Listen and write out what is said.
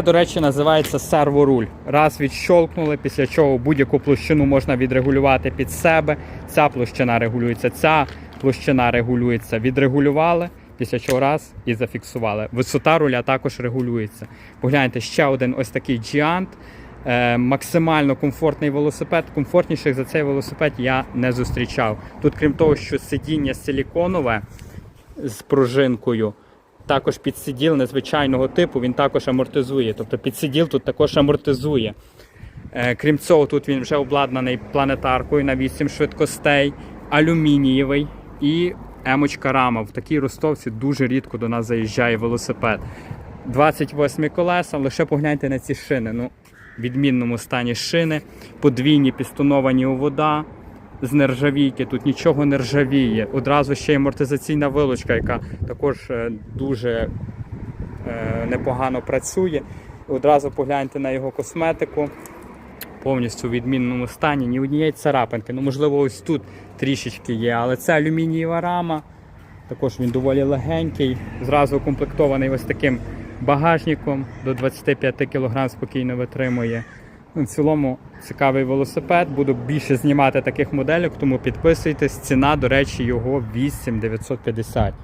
Це, до речі, називається серворуль. Раз відщолкнули, після чого будь-яку площину можна відрегулювати під себе. Ця площина регулюється, ця площина регулюється. Відрегулювали, після чого раз і зафіксували. Висота руля також регулюється. Погляньте, ще один ось такий Giant. Е, максимально комфортний велосипед. Комфортніших за цей велосипед я не зустрічав. Тут, крім того, що сидіння силіконове з пружинкою. Також підсиділ незвичайного типу, він також амортизує. Тобто підсиділ тут також амортизує. Е, крім цього, тут він вже обладнаний планетаркою на 8 швидкостей, алюмінієвий і емочка рама. В такій ростовці дуже рідко до нас заїжджає велосипед. 28 колеса, лише погляньте на ці шини. Ну, в відмінному стані шини, подвійні пістоновані у вода з нержавійки, тут нічого не ржавіє. Одразу ще й амортизаційна вилочка, яка також е, дуже е, непогано працює. Одразу погляньте на його косметику. Повністю в відмінному стані, ні однієї царапинки. Ну, можливо, ось тут трішечки є, але це алюмінієва рама. Також він доволі легенький, зразу укомплектований ось таким багажником до 25 кг спокійно витримує. В цілому цікавий велосипед. Буду більше знімати таких моделек, тому підписуйтесь. Ціна, до речі, його 8950.